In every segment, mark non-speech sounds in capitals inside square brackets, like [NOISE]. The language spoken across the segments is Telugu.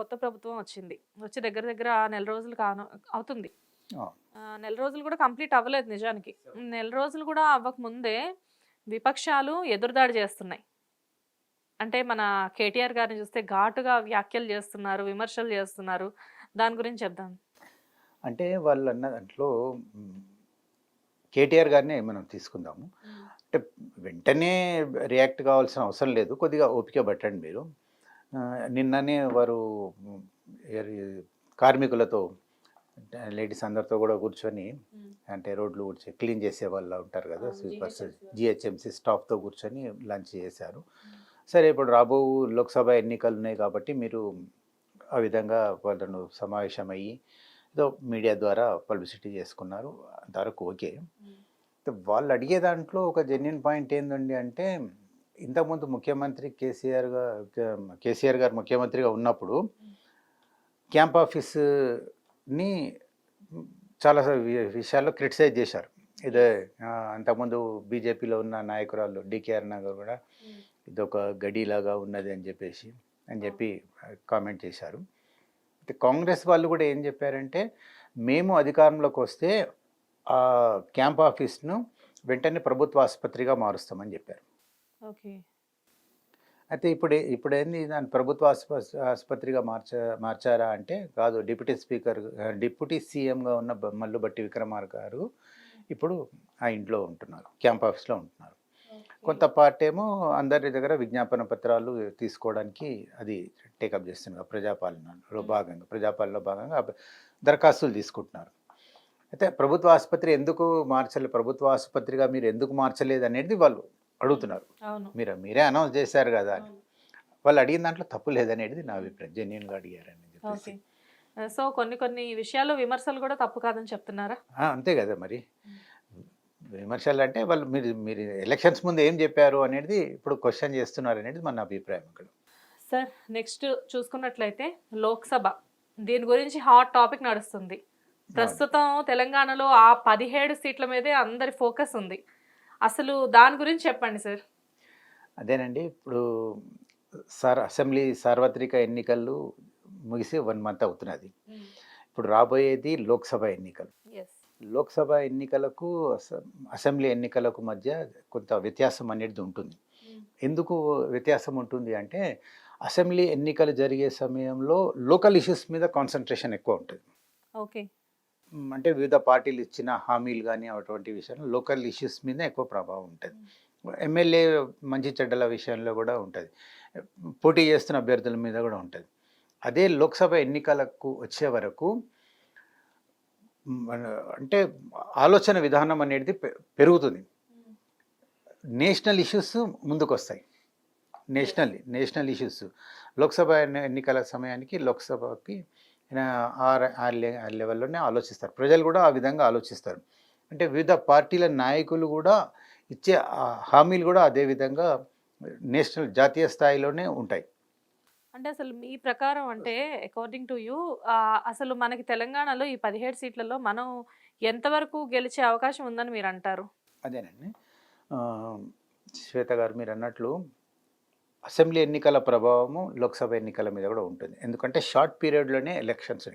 కొత్త ప్రభుత్వం వచ్చింది. వచ్చి దగ్గర దగ్గర నెల రోజులు కాను అవుతుంది. నెల రోజులు కూడా కంప్లీట్ అవ్వలేదు నిజానికి. నెల రోజులు కూడా అవ్వక ముందే విపక్షాలు ఎదురుదాడి చేస్తున్నాయి. అంటే మన కేటీఆర్ గారిని చూస్తే ఘాటుగా వ్యాఖ్యలు చేస్తున్నారు విమర్శలు చేస్తున్నారు. దాని గురించి చెప్దాం. అంటే వాళ్ళు అన్న దాంట్లో కేటీఆర్ గారిని మనం తీసుకుందాము. అంటే వెంటనే రియాక్ట్ కావాల్సిన అవసరం లేదు. కొద్దిగా ఓపిక పట్టండి మీరు. నిన్ననే వారు కార్మికులతో లేడీస్ అందరితో కూడా కూర్చొని అంటే రోడ్లు కూర్చొని క్లీన్ చేసే వాళ్ళు ఉంటారు కదా స్వీపర్స్. జిహెచ్ఎంసీ స్టాఫ్తో కూర్చొని లంచ్ చేశారు. సరే ఇప్పుడు రాబో లోక్సభ ఎన్నికలు ఉన్నాయి కాబట్టి మీరు ఆ విధంగా వాళ్ళను సమావేశమయ్యి ఏదో మీడియా ద్వారా పబ్లిసిటీ చేసుకున్నారు అంతవరకు ఓకే. వాళ్ళు అడిగే దాంట్లో ఒక జెన్యున్ పాయింట్ ఏందండి అంటే ఇంతకుముందు ముఖ్యమంత్రి కేసీఆర్ కేసీఆర్ గారు ముఖ్యమంత్రిగా ఉన్నప్పుడు క్యాంప్ ఆఫీస్ని చాలా విషయాల్లో క్రిటిసైజ్ చేశారు. ఇదే అంతకుముందు బీజేపీలో ఉన్న నాయకురాలు డికేఆర్ నగర్ కూడా ఇది ఒక గడిలాగా ఉన్నది అని చెప్పేసి అని చెప్పి కామెంట్ చేశారు. అయితే కాంగ్రెస్ వాళ్ళు కూడా ఏం చెప్పారంటే మేము అధికారంలోకి వస్తే ఆ క్యాంప్ ఆఫీస్ను వెంటనే ప్రభుత్వ ఆసుపత్రిగా మారుస్తామని చెప్పారు. ఓకే. అయితే ఇప్పుడు ఇప్పుడు ఏంది దాని ప్రభుత్వ ఆసుప ఆసుపత్రిగా మార్చ మార్చారా అంటే కాదు డిప్యూటీ స్పీకర్ డిప్యూటీ సీఎంగా ఉన్న బ- మల్లు బట్టి విక్రమార్క గారు ఇప్పుడు ఆ ఇంట్లో ఉంటున్నారు క్యాంప్ ఆఫీస్లో ఉంటున్నారు. కొంత పార్ట్ ఏమో అందరి దగ్గర విజ్ఞాపన పత్రాలు తీసుకోవడానికి అది టేకప్ చేస్తున్నారు ప్రజాపాలనలో భాగంగా ప్రజాపాలనలో భాగంగా దరఖాస్తులు తీసుకుంటున్నారు. అయితే ప్రభుత్వ ఆసుపత్రి ఎందుకు మార్చలేదు ప్రభుత్వ ఆసుపత్రిగా మీరు ఎందుకు మార్చలేదు అనేది వాళ్ళు అడుగుతున్నారు. అవును. మీరు మీరే అనౌన్స్ చేశారు కదా అని. వాళ్ళు అడిగిన దాంట్లో తప్పు లేదనేది నా అభిప్రాయం. జెన్యున్గా అడిగారని చెప్పేసి. సో కొన్ని కొన్ని విషయాల్లో విమర్శలు కూడా తప్పు కాదని చెప్తున్నారా? అంతే కదా మరి. విమర్శలు అంటే వాళ్ళు మీరు మీరు ఎలక్షన్స్ ముందు ఏం చెప్పారు అనేది ఇప్పుడు క్వశ్చన్ చేస్తున్నారు అనేది మన అభిప్రాయం ఇక్కడ. సార్ నెక్స్ట్ చూసుకున్నట్లయితే లోక్సభ. దీని గురించి హాట్ టాపిక్ నడుస్తుంది. ప్రస్తుతం తెలంగాణలో ఆ పదిహేడు సీట్ల మీదే అందరి ఫోకస్ ఉంది. అసలు దాని గురించి చెప్పండి సార్. అదేనండి ఇప్పుడు సార్ అసెంబ్లీ సార్వత్రిక ఎన్నికలు ముగిసి వన్ మంత్ అవుతున్నది. ఇప్పుడు రాబోయేది లోక్సభ ఎన్నికలు. లోక్సభ ఎన్నికలకు అస- అసెంబ్లీ ఎన్నికలకు మధ్య కొంత వ్యత్యాసం అనేది ఉంటుంది. ఎందుకు వ్యత్యాసం ఉంటుంది అంటే అసెంబ్లీ ఎన్నికలు జరిగే సమయంలో లోకల్ ఇష్యూస్ మీద కాన్సన్ట్రేషన్ ఎక్కువ ఉంటుంది. ఓకే. అంటే వివిధ పార్టీలు ఇచ్చిన హామీలు కానీ అటువంటి విషయంలో లోకల్ ఇష్యూస్ మీద ఎక్కువ ప్రభావం ఉంటుంది. ఎమ్మెల్యే మంచి చెడ్డల విషయంలో కూడా ఉంటుంది. పోటీ చేస్తున్న అభ్యర్థుల మీద కూడా ఉంటుంది. అదే లోక్సభ ఎన్నికలకు వచ్చే వరకు అంటే ఆలోచన విధానం అనేది పె- పెరుగుతుంది. నేషనల్ ఇష్యూస్ ముందుకు వస్తాయి నేషనల్ నేషనల్ ఇష్యూస్. లోక్సభ ఎన్ని- ఎన్నికల సమయానికి లోక్సభకి ఆ, లెవెల్లోనే ఆలోచిస్తారు. ప్రజలు కూడా ఆ విధంగా ఆలోచిస్తారు. అంటే వివిధ పార్టీల నాయకులు కూడా ఇచ్చే హామీలు కూడా అదే విధంగా నేషనల్ జాతీయ స్థాయిలోనే ఉంటాయి. అంటే అసలు మీ ప్రకారం అంటే అకార్డింగ్ టు యూ అసలు మనకి తెలంగాణలో ఈ పదిహేడు సీట్లలో మనం ఎంతవరకు గెలిచే అవకాశం ఉందని మీరు అంటారు? అదేనండి. శ్వేత గారు మీరు అన్నట్లు అసెంబ్లీ ఎన్నికల ప్రభావము లోక్సభ ఎన్నికల మీద కూడా ఉంటుంది. ఎందుకంటే షార్ట్ పీరియడ్లోనే ఎలక్షన్స్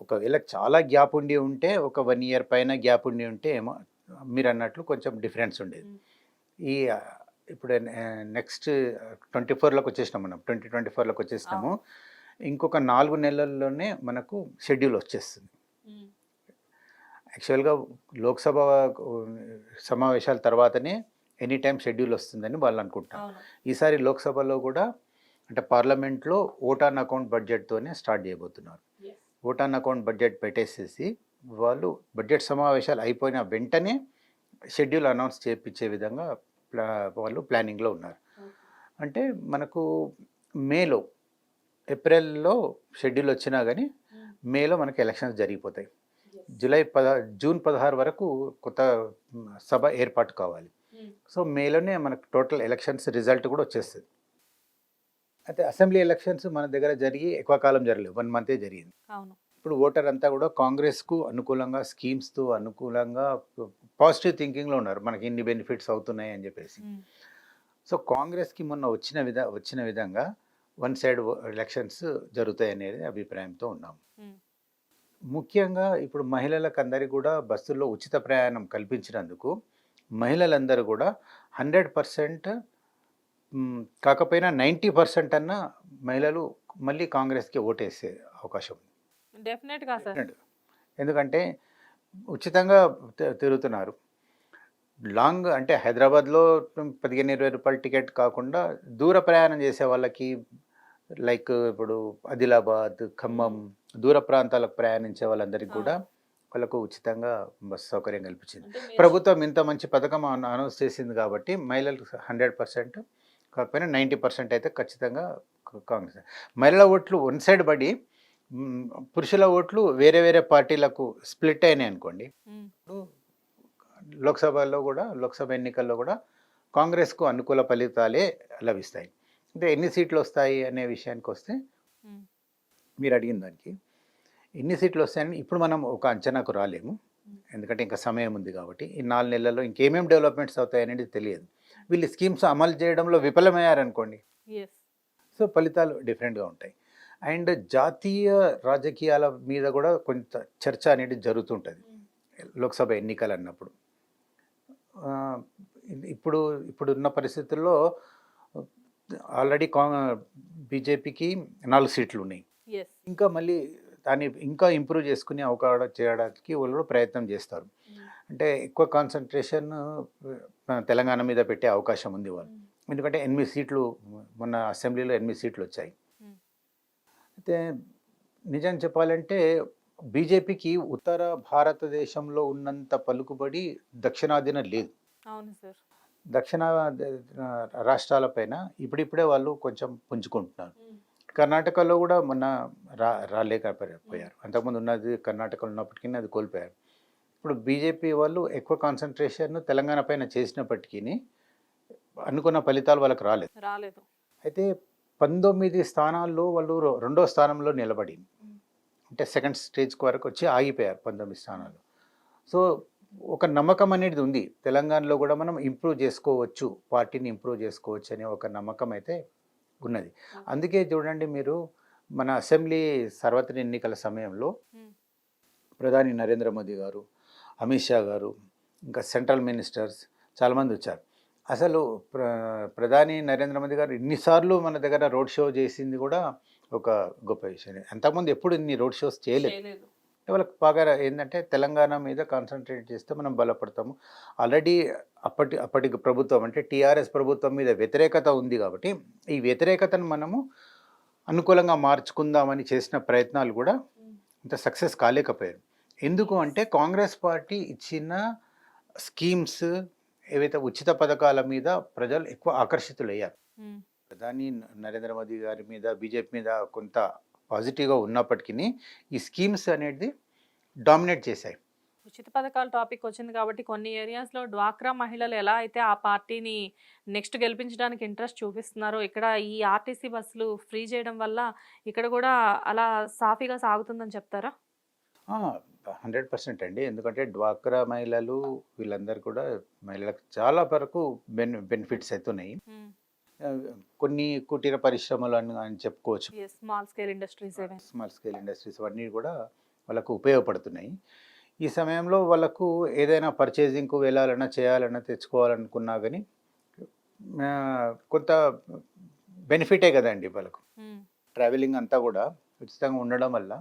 ఒకవేళ చాలా గ్యాప్ ఉండి ఉంటే ఒక వన్ ఇయర్ పైన గ్యాప్ ఉండి ఉంటే ఏమో మీరు అన్నట్లు కొంచెం డిఫరెన్స్ ఉండేది. Mm. ఈ ఇప్పుడు నెక్స్ట్ ట్వంటీ ఫోర్లోకి వచ్చేసినాం మనం. ట్వంటీ ట్వంటీ ఫోర్లోకి వచ్చేసినాము. ఇంకొక నాలుగు నెలల్లోనే మనకు షెడ్యూల్ వచ్చేస్తుంది. యాక్చువల్గా లోక్సభ సమావేశాల తర్వాతనే ఎనీ టైం షెడ్యూల్ వస్తుందని వాళ్ళు అనుకుంటారు ఈసారి లోక్సభలో కూడా అంటే పార్లమెంట్లో ఓట్ ఆన్ అకౌంట్ బడ్జెట్తోనే స్టార్ట్ చేయబోతున్నారు. Yes. Vote on account budget పెట్టేసేసి వాళ్ళు బడ్జెట్ సమావేశాలు అయిపోయిన వెంటనే షెడ్యూల్ అనౌన్స్ చేయించే విధంగా ప్లా వాళ్ళు ప్లానింగ్లో ఉన్నారు. అంటే మనకు మేలో ఏప్రిల్లో షెడ్యూల్ వచ్చినా కానీ మేలో మనకి ఎలక్షన్స్ జరిగిపోతాయి. జూలై పద జూన్ పదహారు వరకు కొత్త సభ ఏర్పాటు కావాలి. సో మేలోనే మనకు టోటల్ ఎలక్షన్స్ రిజల్ట్ కూడా వచ్చేస్తుంది. అయితే అసెంబ్లీ ఎలక్షన్స్ మన దగ్గర జరిగి ఎక్కువ కాలం జరగలేదు. వన్ మంతే జరిగింది. ఇప్పుడు ఓటర్ అంతా కూడా కాంగ్రెస్కు అనుకూలంగా స్కీమ్స్తో అనుకూలంగా పాజిటివ్ థింకింగ్లో ఉన్నారు. మనకి ఇన్ని బెనిఫిట్స్ అవుతున్నాయి అని చెప్పేసి. సో కాంగ్రెస్కి మొన్న వచ్చిన విధ వచ్చిన విధంగా వన్ సైడ్ ఎలక్షన్స్ జరుగుతాయి అనేది అభిప్రాయంతో ఉన్నాం. ముఖ్యంగా ఇప్పుడు మహిళలకు అందరికీ కూడా బస్సుల్లో ఉచిత ప్రయాణం కల్పించినందుకు మహిళలందరూ కూడా హండ్రెడ్ పర్సెంట్ కాకపోయినా నైంటీ పర్సెంట్ అన్న మహిళలు మళ్ళీ కాంగ్రెస్కి ఓటేసే అవకాశం ఉంది. సార్. ఎందుకంటే ఉచితంగా తిరుగుతున్నారు. లాంగ్ అంటే హైదరాబాద్లో పదిహేను ఇరవై రూపాయల టికెట్ కాకుండా దూర ప్రయాణం చేసే వాళ్ళకి లైక్ ఇప్పుడు ఆదిలాబాద్ ఖమ్మం దూర ప్రాంతాలకు ప్రయాణించే వాళ్ళందరికీ కూడా వాళ్ళకు ఉచితంగా బస్సు సౌకర్యం కల్పించింది ప్రభుత్వం ఇంత మంచి పథకం అన- అనౌన్స్ చేసింది కాబట్టి మహిళలు హండ్రెడ్ పర్సెంట్ కాకపోయినా నైంటీ పర్సెంట్ అయితే ఖచ్చితంగా కాంగ్రెస్ మహిళల ఓట్లు వన్ సైడ్ పడి పురుషుల ఓట్లు వేరే వేరే పార్టీలకు స్ప్లిట్ అయినాయి అనుకోండి. ఇప్పుడు లోక్సభలో కూడా లోక్సభ ఎన్నికల్లో కూడా కాంగ్రెస్కు అనుకూల ఫలితాలే లభిస్తాయి అంటే ఎన్ని సీట్లు వస్తాయి అనే విషయానికి వస్తే. మీరు అడిగిన దానికి ఎన్ని సీట్లు వస్తాయని ఇప్పుడు మనం ఒక అంచనాకు రాలేము. ఎందుకంటే ఇంకా సమయం ఉంది కాబట్టి. ఈ నాలుగు నెలల్లో ఇంకేమేం డెవలప్మెంట్స్ అవుతాయి అనేది తెలియదు. వీళ్ళు స్కీమ్స్ అమలు చేయడంలో విఫలమయ్యారనుకోండి. సో ఫలితాలు డిఫరెంట్గా ఉంటాయి. అండ్ జాతీయ రాజకీయాల మీద కూడా కొంత చర్చ అనేది జరుగుతుంటుంది. లోక్సభ ఎన్నికలు అన్నప్పుడు ఇప్పుడు ఇప్పుడున్న పరిస్థితుల్లో ఆల్రెడీ కా బీజేపీకి నాలుగు సీట్లు ఉన్నాయి ఇంకా మళ్ళీ దాన్ని ఇంకా ఇంప్రూవ్ చేసుకునే అవకాశం చేయడానికి వాళ్ళు కూడా ప్రయత్నం చేస్తారు. అంటే ఎక్కువ కాన్సన్ట్రేషన్ తెలంగాణ మీద పెట్టే అవకాశం ఉంది వాళ్ళు. ఎందుకంటే ఎనిమిది సీట్లు మొన్న అసెంబ్లీలో ఎనిమిది సీట్లు వచ్చాయి. అయితే నిజం చెప్పాలంటే బీజేపీకి ఉత్తర భారతదేశంలో ఉన్నంత పలుకుబడి దక్షిణాదిన లేదు. అవును సార్. దక్షిణ రాష్ట్రాలపైన ఇప్పుడిప్పుడే వాళ్ళు కొంచెం పుంజుకుంటున్నారు. కర్ణాటకలో కూడా మొన్న రా రాలేకపోయారు. అంతకుముందు ఉన్నది కర్ణాటకలో ఉన్నప్పటికీ అది కోల్పోయారు. ఇప్పుడు బీజేపీ వాళ్ళు ఎక్కువ కాన్సన్ట్రేషన్ తెలంగాణ పైన చేసినప్పటికీ అనుకున్న ఫలితాలు వాళ్ళకి రాలేదు. రాలేదు. అయితే పంతొమ్మిది స్థానాల్లో వాళ్ళు రెండో స్థానంలో నిలబడి అంటే సెకండ్ స్టేజ్ వరకు వచ్చి ఆగిపోయారు పంతొమ్మిది స్థానాలు సో ఒక నమ్మకం అనేది ఉంది. తెలంగాణలో కూడా మనం ఇంప్రూవ్ చేసుకోవచ్చు పార్టీని ఇంప్రూవ్ చేసుకోవచ్చు అనే ఒక నమ్మకం అయితే ఉన్నది. అందుకే చూడండి మీరు మన అసెంబ్లీ సార్వత్రిక ఎన్నికల సమయంలో. ప్రధాని నరేంద్ర మోదీ గారు అమిత్ షా గారు ఇంకా సెంట్రల్ మినిస్టర్స్ చాలామంది వచ్చారు. అసలు ప్ర ప్రధాని నరేంద్ర మోదీ గారు ఇన్నిసార్లు మన దగ్గర రోడ్ షో చేసింది కూడా ఒక గొప్ప విషయం అంతకుముందు ఎప్పుడు ఇన్ని రోడ్ షోస్ చేయలేదు. వాళ్ళకి బాగా ఏంటంటే తెలంగాణ మీద కాన్సన్ట్రేట్ చేస్తే మనం బలపడతాము. ఆల్రెడీ అప్పటి అప్పటి ప్రభుత్వం అంటే టీఆర్ఎస్ ప్రభుత్వం మీద వ్యతిరేకత ఉంది కాబట్టి ఈ వ్యతిరేకతను మనము అనుకూలంగా మార్చుకుందామని చేసిన ప్రయత్నాలు కూడా ఇంత సక్సెస్ కాలేకపోయారు. ఎందుకు అంటే కాంగ్రెస్ పార్టీ ఇచ్చిన స్కీమ్స్ ఏవైతే ఉచిత పథకాల మీద ప్రజలు ఎక్కువ ఆకర్షితులయ్యారు. ప్రధాని నరేంద్ర మోదీ గారి మీద బీజేపీ మీద కొంత పాజిటివ్గా ఉన్నప్పటికీ ఈ స్కీమ్స్ అనేది డామినేట్ చేశాయి. ఉచిత పథకాల టాపిక్ వచ్చింది కాబట్టి కొన్ని ఏరియాస్లో డ్వాక్రా మహిళలు ఎలా అయితే ఆ పార్టీని నెక్స్ట్ గెలిపించడానికి ఇంట్రెస్ట్ చూపిస్తున్నారో ఇక్కడ ఈ ఆర్టీసీ బస్సులు ఫ్రీ చేయడం వల్ల ఇక్కడ కూడా అలా సాఫీగా సాగుతుందని చెప్తారా? హండ్రెడ్ పర్సెంట్ అండి. ఎందుకంటే డ్వాక్రా మహిళలు వీళ్ళందరూ కూడా మహిళలకు చాలా వరకు బెన్ బెనిఫిట్స్ అవుతున్నాయి కొన్ని కుటీర పరిశ్రమలు అని అని చెప్పుకోవచ్చు. Small scale industries small scale industries అవన్నీ కూడా వాళ్ళకు ఉపయోగపడుతున్నాయి. ఈ సమయంలో వాళ్ళకు ఏదైనా పర్చేజింగ్కు వెళ్ళాలన్నా చేయాలన్నా తెచ్చుకోవాలనుకున్నా కానీ కొంత బెనిఫిటే కదండి వాళ్ళకు. ట్రావెలింగ్ అంతా కూడా ఉచితంగా ఉండడం వల్ల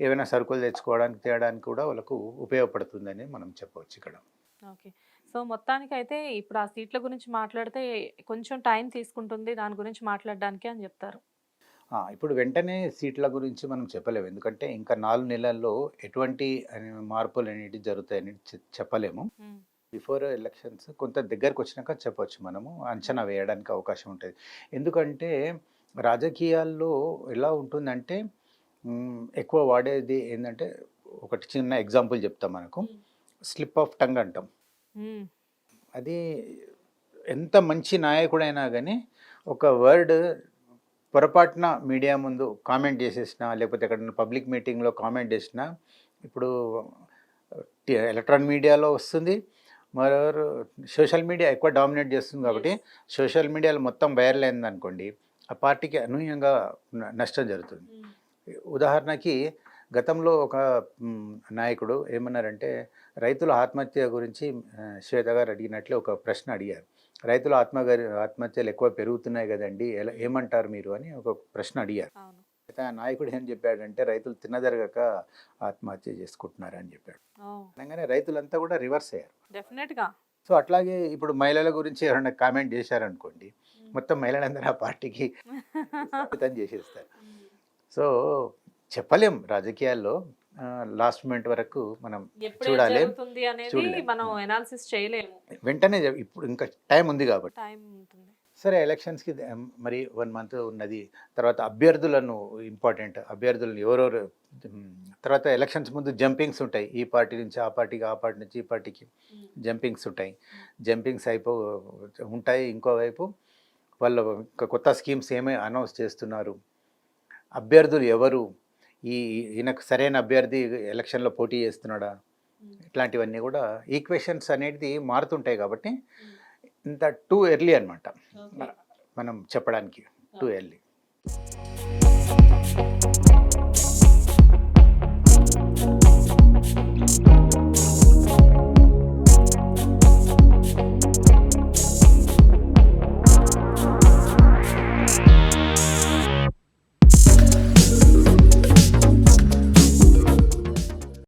ఏవైనా సరుకులు తెచ్చుకోవడానికి తేయడానికి కూడా వాళ్ళకు ఉపయోగపడుతుందని మనం చెప్పవచ్చు ఇక్కడ. ఓకే సో మొత్తానికి అయితే ఇప్పుడు ఆ సీట్ల గురించి మాట్లాడితే కొంచెం టైం తీసుకుంటుంది దాని గురించి మాట్లాడడానికి అని చెప్తారు. ఇప్పుడు వెంటనే సీట్ల గురించి మనం చెప్పలేము. ఎందుకంటే ఇంకా నాలుగు నెలల్లో ఎటువంటి మార్పులు అనేవి జరుగుతాయని చెప్పలేము. బిఫోర్ ఎలక్షన్స్ కొంత దగ్గరకు వచ్చినాక చెప్పొచ్చు మనము. అంచనా వేయడానికి అవకాశం ఉంటుంది. ఎందుకంటే రాజకీయాల్లో ఎలా ఉంటుందంటే ఎక్కువ వాడేది ఏంటంటే ఒకటి చిన్న ఎగ్జాంపుల్ చెప్తాం మనకు. స్లిప్ ఆఫ్ టంగ్ అంటాం. అది ఎంత మంచి నాయకుడైనా కానీ ఒక వర్డ్ పొరపాటున మీడియా ముందు కామెంట్ చేసేసినా లేకపోతే ఎక్కడైనా పబ్లిక్ మీటింగ్లో కామెంట్ చేసినా ఇప్పుడు ఎలక్ట్రానిక్ మీడియాలో వస్తుంది. మరోరు సోషల్ మీడియా ఎక్కువ డామినేట్ చేస్తుంది కాబట్టి సోషల్ మీడియాలో మొత్తం వైరల్ అయింది అనుకోండి ఆ పార్టీకి అనూహ్యంగా నష్టం జరుగుతుంది. ఉదాహరణకి గతంలో ఒక నాయకుడు ఏమన్నారంటే రైతుల ఆత్మహత్య గురించి శ్వేత గారు అడిగినట్లే ఒక ప్రశ్న అడిగారు. రైతుల ఆత్మగారి ఆత్మహత్యలు ఎక్కువ పెరుగుతున్నాయి కదండి ఎలా ఏమంటారు మీరు అని ఒక ప్రశ్న అడిగారు. నాయకుడు ఏం చెప్పాడంటే రైతులు తిన్నదరగక ఆత్మహత్య చేసుకుంటున్నారు అని చెప్పాడు. అనగానే రైతులంతా కూడా రివర్స్ అయ్యారు. డెఫినెట్గా సో అట్లాగే ఇప్పుడు మహిళల గురించి ఎవరైనా కామెంట్ చేశారనుకోండి మొత్తం మహిళలందరూ ఆ పార్టీకి [LAUGHS] చేసేస్తారు. సో చెప్పలేం రాజకీయాల్లో లాస్ట్ మూమెంట్ వరకు మనం చూడాలి. మనం ఎనాలిసిస్ చేయలేము. వెంటనే ఇప్పుడు ఇంకా టైం ఉంది కాబట్టి. టైం ఉంటుంది. సరే ఎలక్షన్స్కి మరి వన్ మంత్ ఉన్నది. తర్వాత అభ్యర్థులను ఇంపార్టెంట్ అభ్యర్థులను ఎవరెవరు తర్వాత ఎలక్షన్స్ ముందు జంపింగ్స్ ఉంటాయి. ఈ పార్టీ నుంచి ఆ పార్టీకి ఆ పార్టీ నుంచి ఈ పార్టీకి జంపింగ్స్ ఉంటాయి. జంపింగ్స్ అయిపో ఉంటాయి ఇంకోవైపు. వాళ్ళు ఇంకా కొత్త స్కీమ్స్ ఏమై అనౌన్స్ చేస్తున్నారు. అభ్యర్థులు ఎవరు? ఈ ఈయనకు సరైన అభ్యర్థి ఎలక్షన్లో పోటీ చేస్తున్నాడా? ఇట్లాంటివన్నీ కూడా ఈక్వేషన్స్ అనేది మారుతుంటాయి కాబట్టి ఇంత టూ ఎర్లీ అనమాట మనం చెప్పడానికి టూ ఎర్లీ.